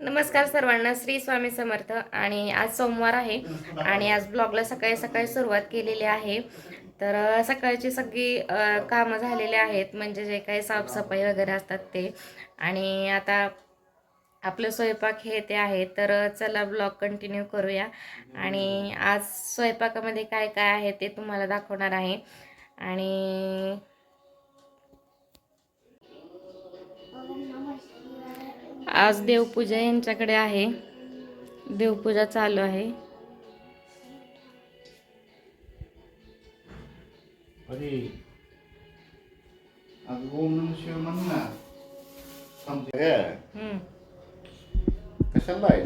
नमस्कार सर्वांना श्री स्वामी समर्थ. आणि आज सोमवार आहे आणि आज ब्लॉगला सकाळी सकाळी सुरुवात केलेली आहे. तर सकाळची सगळी कामं झालेली आहेत म्हणजे जे काही साफसफाई वगैरे असतात ते. आणि आता आपलं स्वयंपाक हे ते आहे. तर चला ब्लॉग कंटिन्यू करूया. आणि आज स्वयंपाकामध्ये काय काय आहे ते तुम्हाला दाखवणार आहे. आणि आज देवपूजा यांच्याकडे आहे. देवपूजा चालू आहे. कशाला आहे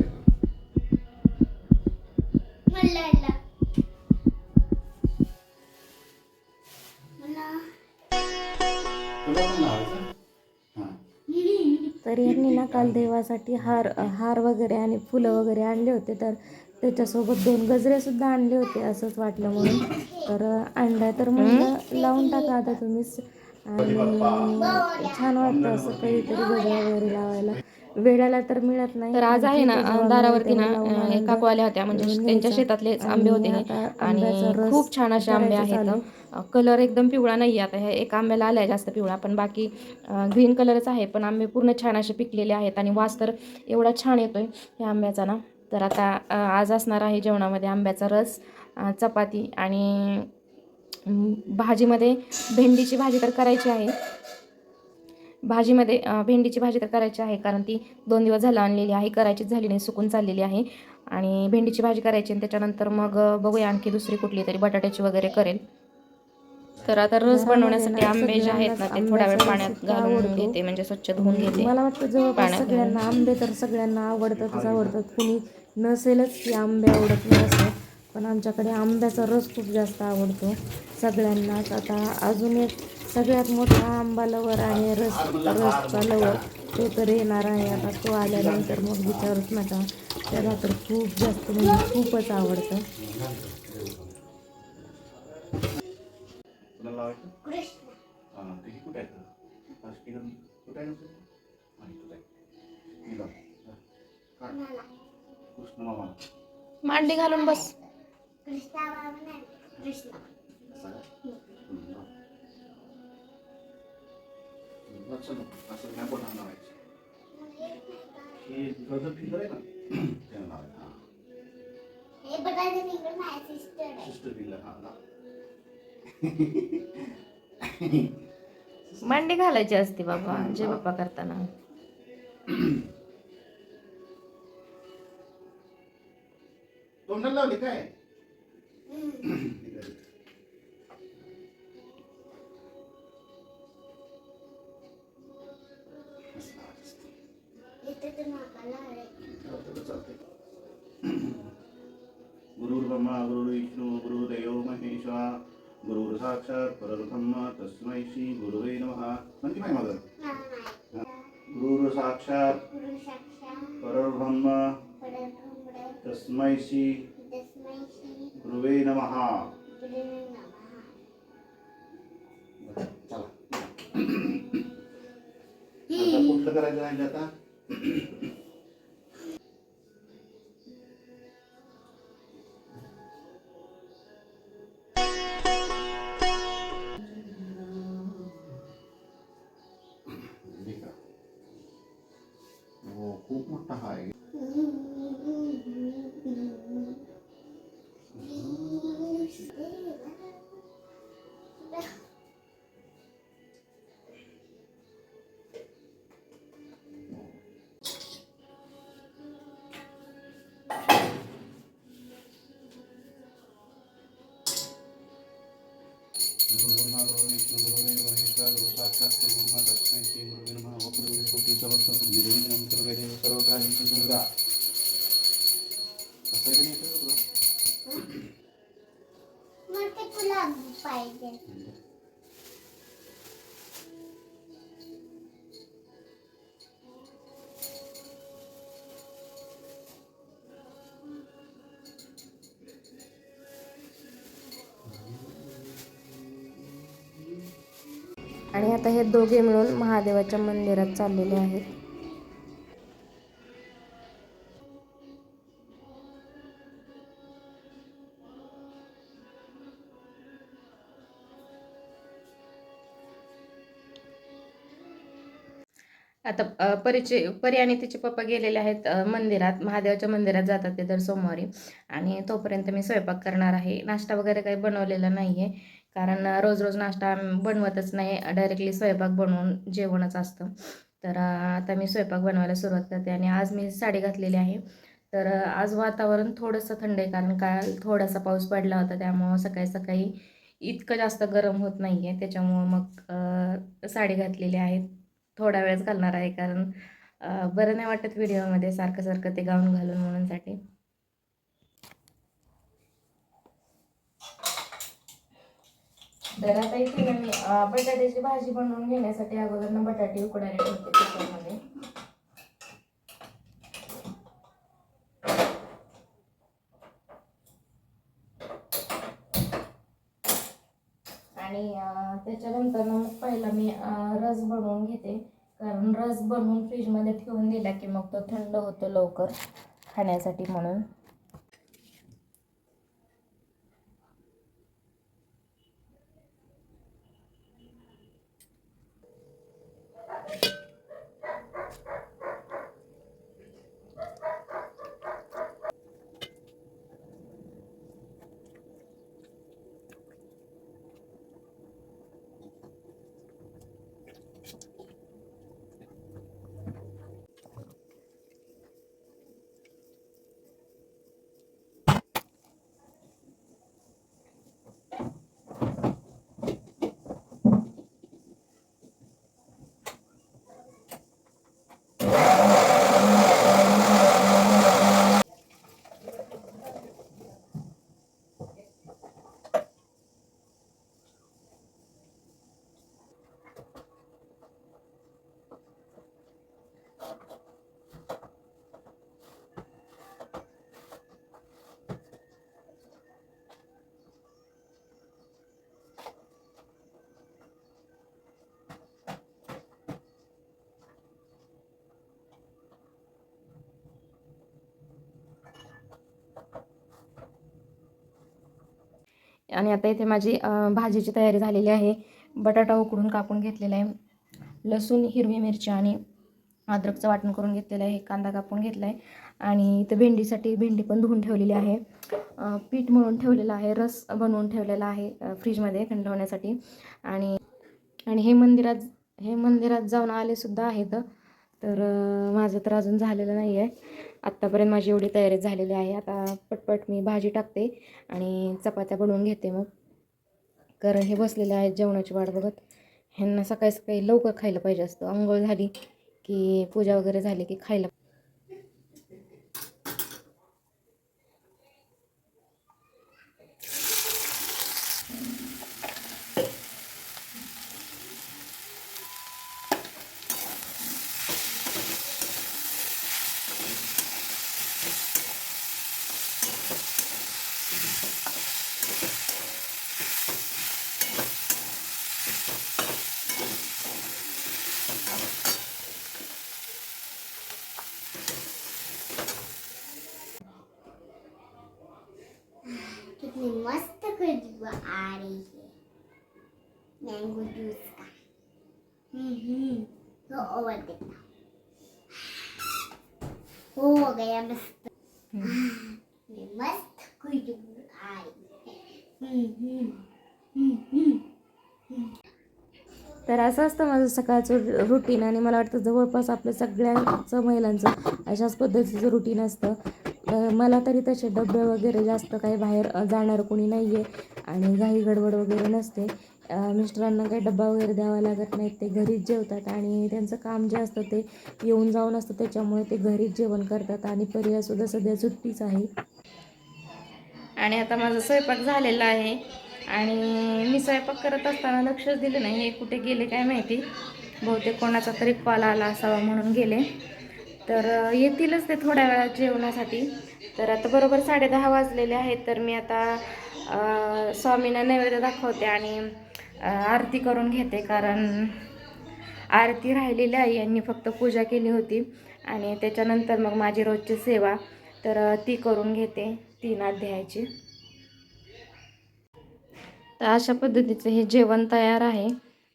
यांनी ना काल देवासाठी हार हार वगैरे आणि फुलं वगैरे आणले होते. तर त्याच्यासोबत दोन गजरे सुद्धा आणले होते असंच वाटलं म्हणून. तर आणलाय तर म्हणलं लावून टाका आता तुम्हीच. आणि छान वाटतं असं काहीतरी गजरा वगैरे लावायला. वेळाला तर मिळत नाही. तर आज आहे ना दारावरती ना काकू आल्या होत्या. म्हणजे त्यांच्या. शेतातलेच आणि आंबे होते आणि खूप छान असे आंबे आहेत. कलर एकदम पिवळा नाही आता. हे एक आंब्याला आला आहे जास्त पिवळा पण बाकी ग्रीन कलरच आहे पण आंबे पूर्ण छान असे पिकलेले आहेत आणि वास तर एवढा छान येतो आहे ह्या आंब्याचा ना. तर आता आज असणार आहे जेवणामध्ये आंब्याचा रस चपाती आणि भाजीमध्ये भेंडीची भाजी तर करायची आहे. भाजीमध्ये भेंडीची भाजी तर करायची आहे कारण ती दोन दिवस झालं आणलेली आहे करायचीच झाली नाही सुकून चाललेली आहे. आणि भेंडीची भाजी करायची आणि त्याच्यानंतर मग बघूया आणखी दुसरी कुठली तरी बटाट्याची वगैरे करेल. तर आता रस बनवण्यासाठी आंबे जे आहेत ना ते थोड्या वेळ पाण्यात घालून. घेते म्हणजे स्वच्छ धुवून घेते मला वाटतं जवळपास सगळ्यांना आंबे तर सगळ्यांना आवडतातच आवडतात. कुणी नसेलच की आंबे आवडत नाही असं. पण आमच्याकडे आंब्याचा रस खूप जास्त आवडतो सगळ्यांनाच आता अजून एक सगळ्यात मोठा आंबा लवर आहे रस रसचा लवर तो तर येणार आहे. आता तो आल्यानंतर मग विचारूच नका. त्याला तर खूप जास्त म्हणजे खूपच आवडतं. तुला लावायचं कृष्ण हां ते कुठे आहे हा, स्टिकर कुठे आहे ना हां इथं आहे मी. हा. कृष्ण मामा मांडी घालून बस कृष्णा बाबा नाही कृष्ण असं आहे? नाही बोटानं लावायचं हे गजर फिंगर आहे ना त्यानं लावायचं हां हे बटाटे फिंगर माझ्या सिस्टर आहे सिस्टर फिंगर हां लाव मांडी घालायची असते बाबा जे बाप्पा करताना. तोंडाला लावली काय? गुरुर्ब्रह्मा गुरुर्विष्णू गुरुदेव महेश्वरा. गुरुर साक्षात परब्रह्म तस्मै श्री गुरुवे नमः. म्हणते काय माझं? गुरुर साक्षात गुरु साक्षात परब्रह्म तस्मै श्री गुरुवे नमः. चला. आता कुठलं करायचं आहे आता? गुरु आणि आता हे दोघे मिळून महादेवाच्या मंदिरात चाललेले आहेत. आता परिचय परी आणि तिचे पप्पा गेलेले आहेत मंदिरात महादेवाच्या मंदिरात जातात ते दर सोमवारी. आणि तोपर्यंत मी स्वयंपाक करणार आहे. नाश्ता वगैरे काही बनवलेला नाही आहे कारण रोज रोज नाश्ता बनवतच नाही. डायरेक्टली स्वयंपाक बनवून जेवणच असतं. तर आता मी स्वयंपाक बनवायला सुरुवात करते आणि आज मी साडी घातलेली आहे. तर आज वातावरण थोडंसं थंड आहे. कारण काल थोडासा पाऊस पडला होता. त्यामुळं सकाळी सकाळी इतकं जास्त गरम होत नाही आहे त्याच्यामुळं मग साडी घातलेली आहे. थोडा वेळच घालणार आहे. कारण बरं नाही वाटत व्हिडिओमध्ये सारखं सारखं ते गाऊन घालून म्हणूनसाठी. तर आता इथे ना मी बटाट्याची भाजी बनवून घेण्यासाठी अगोदर ना बटाटे उकडायला ठेवते कुकरमध्ये आणि त्याच्यानंतर ना मग पहिला मी रस बनवून घेते. कारण रस बनवून फ्रीजमध्ये ठेवून दिला की मग तो थंड होतो लवकर खाण्यासाठी म्हणून. आणि आता इथे माझी भाजीची तयारी झालेली आहे. बटाटा उकडून कापून घेतलेला आहे. लसूण हिरवी मिरची आणि अद्रकचं वाटण करून घेतलेलं आहे. कांदा कापून घेतला आहे आणि इथं भेंडीसाठी भेंडी पण धुवून ठेवलेली आहे. पीठ मळून ठेवलेलं आहे. रस बनवून ठेवलेला आहे फ्रीजमध्ये थंड होण्यासाठी आणि आणि हे मंदिरात हे मंदिरात जाऊन आलेसुद्धा आहेत. तर माझं तर अजून झालेलं नाही आहे आत्तापर्यंत माझी एवढी तयारी झालेली आहे. आता पटपट मी भाजी टाकते आणि चपात्या बनवून घेते मग. कारण हे बसलेले आहेत जेवणाची वाट बघत. ह्यांना सकाळी सकाळी लवकर खायला पाहिजे असतं. आंघोळ झाली की पूजा वगैरे झाली की खायला मस्त खुशबू आ रही है मैंगो जूस का हम्म हम्म तो और देखना हो गया मस्त मस्त खुशबू आ रही है तर असं असतं माझं सकाळचं रुटीन आणि मला वाटतं जवळपास आपल्या सगळ्यांचं महिलांचं अशाच पद्धतीचं रुटीन असतं. मला तरी तसे डबे वगैरे जास्त काही बाहेर जाणार कोणी नाही आहे आणि घाई गडबड वगैरे नसते. मिस्टरांना काही डब्बा वगैरे द्यावा लागत नाहीत. ते घरीच जेवतात आणि त्यांचं काम जे असतं ते येऊन जाऊन असतं. त्याच्यामुळे ते घरीच जेवण करतात आणि पर्यायसुद्धा सध्या सुट्टीच आहे. आणि आता माझा स्वयंपाक झालेला आहे आणि मी स्वयंपाक करत असताना लक्षच दिलं नाही हे कुठे गेले काय माहिती. बहुतेक कोणाचा तरी कॉल आला असावा म्हणून गेले. तर येतीलच ते थोड्या वेळात जेवणासाठी. तर आता बरोबर साडेदहा वाजलेले आहेत तर मी आता स्वामींना नैवेद्य दाखवते आणि आरती करून घेते. कारण आरती राहिलेली आहे यांनी फक्त पूजा केली होती आणि त्याच्यानंतर मग माझी रोजची सेवा. तर ती करून घेते तीन अध्यायाची. तर अशा पद्धतीचं हे जेवण तयार आहे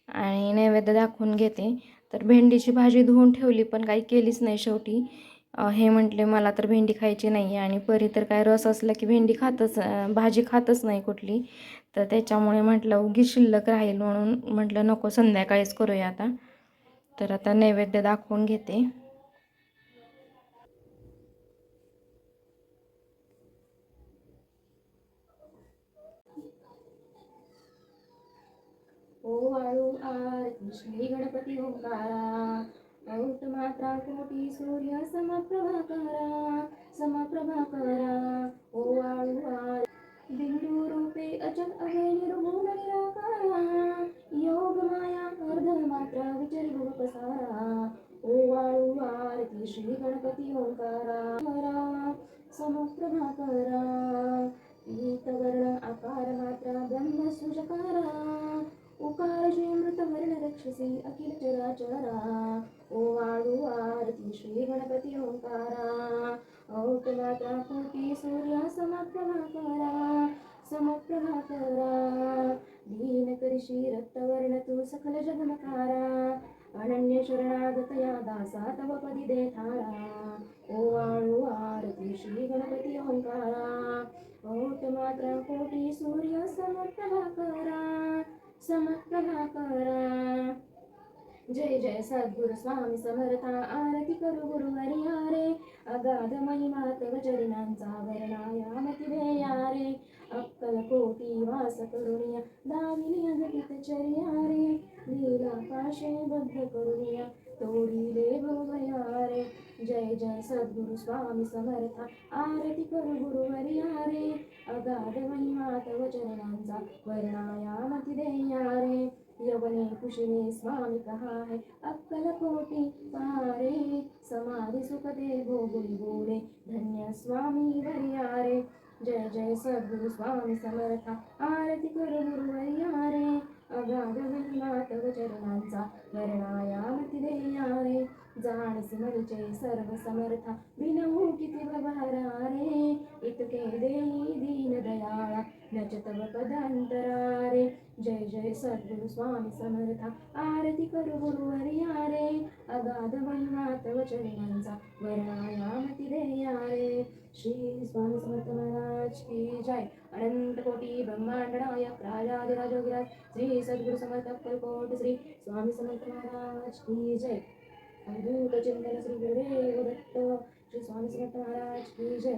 आणि नैवेद्य दाखवून घेते. तर भेंडीची भाजी धुवून ठेवली पण काही केलीच नाही शेवटी. हे म्हटले मला तर भेंडी खायची नाही आहे आणि परी तर काय रस असला की भेंडी खातच भाजी खातच नाही कुठली. तर त्याच्यामुळे म्हटलं उगी शिल्लक राहील म्हणून म्हटलं नको संध्याकाळीच करूया आता. तर आता नैवेद्य दाखवून घेते. श्री गणपती ओंकारा औट मात्रा कोटी सूर्य समप्रभाकरा समप्रभाकरा। ओ वाळू आर रूपे अचल अभय निर्गुण निराकारा। योग माया अर्ध मात्रा विचल भव पसारा। ओ वाळू आरती श्री गणपती ओंकारा। करा समप्रभाकरा। पीतवर्ण आकार मात्रा ब्रह्म सुजकारा। रक्षसी अखिल चराचरा ओ वाळू आरती श्री गणपती ओंकारा. औट माता कोटी सूर्य समप्रभाकरा समप्रभाकरा दीन करिशी रक्तवर्ण तू सकल जगमकारा. अनन्य शरणागतया दासा तव पदी दे ओवाळू आरती श्री गणपती ओंकारा. ओट मात्रा कोटी सूर्य समर्थ करा जय जय सद्गुरु स्वामी समर्था. आरती करू गुरुवारी आरे अगाध महिमात गजरिनांचा वर्णाया मतिभेया रे. अक्कल कोटी वास करुणिया दामिनी अंगित चर्या रे. लीला काशे बद्ध करुणिया तोडी देव रे. जय जय सद्गुरु स्वामी समर्थ. आरती करू गुरु हरियारे अगाध महिमा तव चरणांचा वर्णाया वर्णायामती ध्येयारे यवने कुशिने स्वामी कहा है अक्कल कोटी पारे. समाधि सुख दे भोगुल बोले धन्य स्वामी वरियारे. जय जय सद्गुरु स्वामी समर्थ. आरती कर गुरु वरियारे अगाध महिमा तव चरणांचा वर्णायामती देयारे जाणसी मनिचे सर्व समर्था विनवू किती भवारे इतके देई दीन दयाळा नच तव पदांतरारे जय जय सद्गुरु स्वामी समर्था आरती करू गुरुवर्या रे अगाध महिमा तव चरणांचा वर्णायामती देयारे रे శ్రీ స్వామి సమర్థ మహారాజ్ కీ జై. అనంత కోటి బ్రహ్మాండనాయ ప్రాజాదిరాజోగిరాజ్ శ్రీ సద్గురు సమర్థ కోటి శ్రీ స్వామి సమర్థ మహారాజ్ కీ జై. అద్భుత చింతన శ్రీ గురుదేవ దత్త శ్రీ స్వామి సమర్థ మహారాజ్ కీ జై.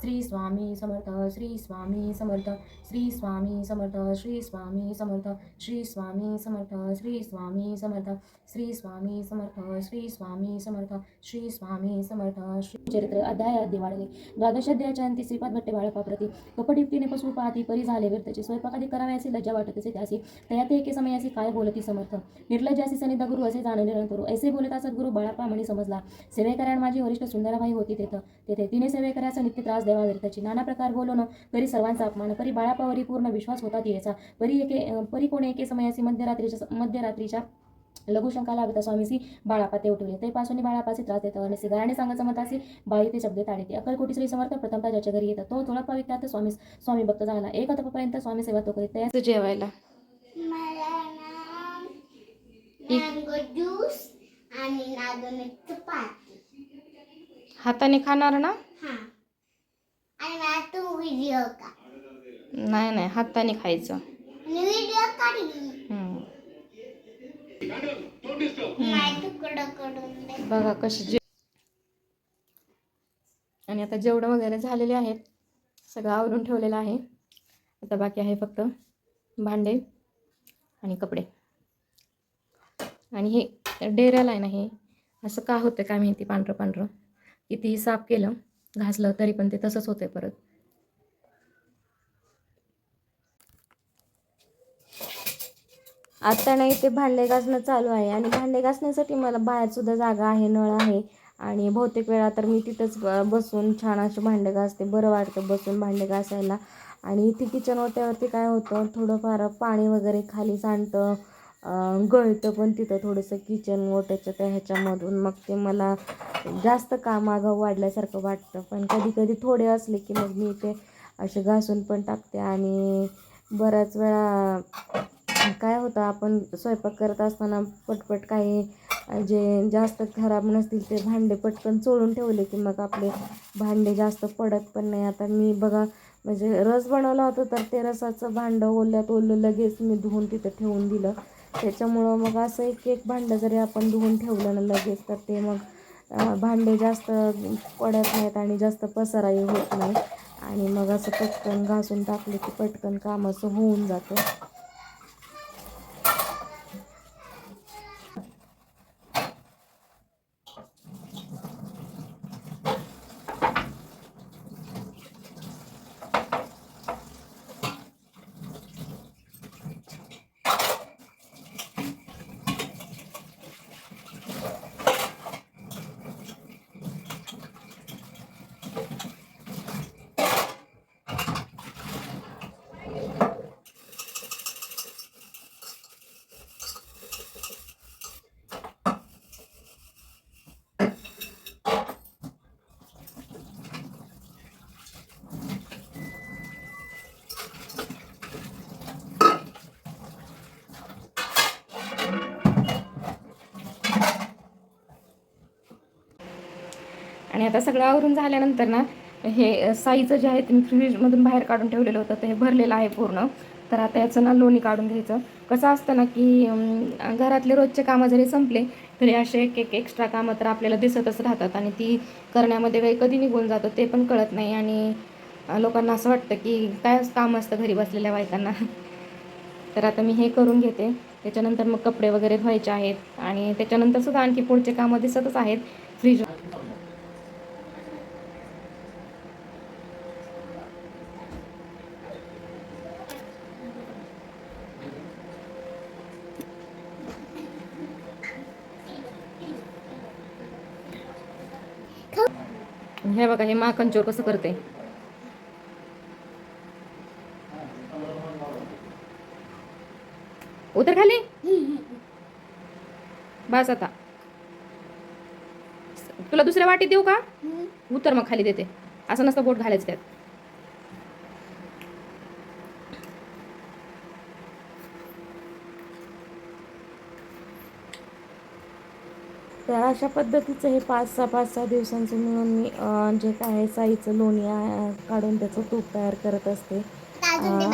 श्री स्वामी समर्थ श्री स्वामी समर्थ श्री स्वामी समर्थ श्री स्वामी समर्थ श्री स्वामी समर्थ श्री स्वामी समर्थ श्री स्वामी समर्थ श्री स्वामी समर्थ श्री स्वामी समर्थ श्री चरित्र अध्याय अध्य वाढले द्वादशाध्यायाच्या अंती श्रीपाद भट्टे बाळकाप्रती. कपडिप्तीने पशु पाहती परी झाले व्यर्थचे स्वयंपाकादी करावयाची लज्जा वाटत असे त्यासी. तयाते एके समयासी काय बोलती समर्थ? निर्लज्जासी सनिधा गुरु असे जाणे निरंतर ऐसे असत गुरु बाळापा म्हणे समजला. सेवेकऱ्याण माझी वरिष्ठ सुंदराबाई होती तेथ. तेथे तिने सेवेकऱ्याचा नित्य त्रास देवा व्यर्थाची नाना प्रकार बोलून परी सर्वांचा अपमान परी बाळापावरी पूर्ण विश्वास होता तिचा परी एके परी कोणी एके समयासी मध्यरात्रीच्या मध्यरात्रीच्या लघुशंका लागता स्वामीसी बाळापा ते उठवले. ते पासून बाळापाचे त्रास देतात आणि सिगाराने सांगायचं म्हणतासी बाळी ते शब्द ताडीते. अक्कलकोटी श्री समर्थ प्रथमता ज्याच्या घरी येतात तो थोडा पवित्रात स्वामी स्वामी भक्त झाला. एक पर्यंत स्वामी सेवा तो करीत. त्याच जेवायला. हाताने खाणार ना हा आणि मला तू व्हिडिओ का नाही नाही हाताने खायचं. बघा कशी जे आणि आता जेवढं वगैरे झालेले आहेत सगळं आवरून ठेवलेलं आहे. आता बाकी आहे फक्त भांडे आणि कपडे. आणि हे डेऱ्याला आहे ना हे असं का होतं काय माहिती पांढरं पांढरं कितीही साफ केलं घासलं तरी पण ते तसंच होते परत. आता नाही ते भांडे घासणं चालू आहे आणि भांडे घासण्यासाठी मला बाहेर सुद्धा जागा आहे नळ आहे आणि बहुतेक वेळा तर मी तिथंच बसून छान असे भांडे घासते. बरं वाटतं बसून भांडे घासायला. आणि इथे किचन ओट्यावरती काय होतं थोडंफार पाणी वगैरे खाली सांडतं गळतं पण तिथं थोडंसं किचन ओट्याच्या त्या ह्याच्यामधून. मग ते मला जास्त काम आगाऊ वाढल्यासारखं वाटतं. पण कधी कधी थोडे असले की मग मी ते असे घासून पण टाकते. आणि बऱ्याच वेळा काय होतं आपण स्वयंपाक करत असताना पटपट काही जे जास्त खराब नसतील ते भांडे पटकन चोळून ठेवले की मग आपले भांडे जास्त पडत पण नाही. आता मी बघा म्हणजे रस बनवला होता तर ते रसाचं भांडं ओल्यात ओलं लगेच मी धुवून तिथं ठेवून दिलं. त्याच्यामुळं मग असं एक एक भांडं जरी आपण धुवून ठेवलं ना लगेच तर ते मग भांडे जास्त पडत नाहीत आणि जास्त पसराही होत नाही. आणि मग असं पटकन घासून टाकले की पटकन काम असं होऊन जातं. आता सगळं आवरून झाल्यानंतर ना हे साईचं जे आहे ते मी फ्रीजमधून बाहेर काढून ठेवलेलं होतं ते हे भरलेलं आहे पूर्ण. तर आता याचं ना लोणी काढून घ्यायचं. कसं असतं ना की घरातले रोजचे कामं जरी संपले तरी असे एक एक एक्स्ट्रा कामं तर आपल्याला दिसतच राहतात आणि ती करण्यामध्ये वेळ कधी निघून जातो ते पण कळत नाही आणि लोकांना असं वाटतं की काय काम असतं घरी बसलेल्या बायकांना. तर आता मी हे करून घेते. त्याच्यानंतर मग कपडे वगैरे धुवायचे आहेत आणि त्याच्यानंतर सुद्धा आणखी पुढचे कामं दिसतच आहेत. फ्रीज हे बघा हे माखन चोर कसं करते उतर खाली. बस आता. तुला दुसऱ्या वाटीत देऊ का? उतर मग खाली देते. असं नसतं बोट घालायचं त्यात. अशा पद्धतीचं हे पाच सहा पाच सहा दिवसांचं मिळून मी जे काय आहे साईचं लोणी काढून त्याचं तूप तयार करत असते.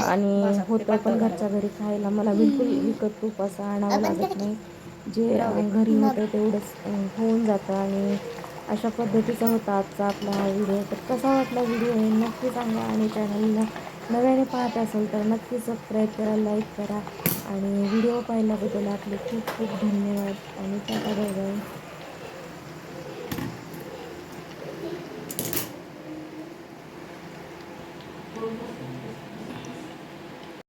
आणि होतं पण घरच्या घरी खायला मला बिलकुल विकत तूप असं आणावं लागत नाही. जे घरी होतं तेवढंच होऊन जातं आणि अशा पद्धतीचा होता आजचा आपला हा व्हिडिओ. तर कसा वाटला व्हिडिओ हे नक्की सांगा आणि चॅनलला नव्याने पाहत असेल तर नक्की सबस्क्राईब करा लाईक करा आणि व्हिडिओ पाहिल्याबद्दल आपले खूप खूप धन्यवाद आणि टाटा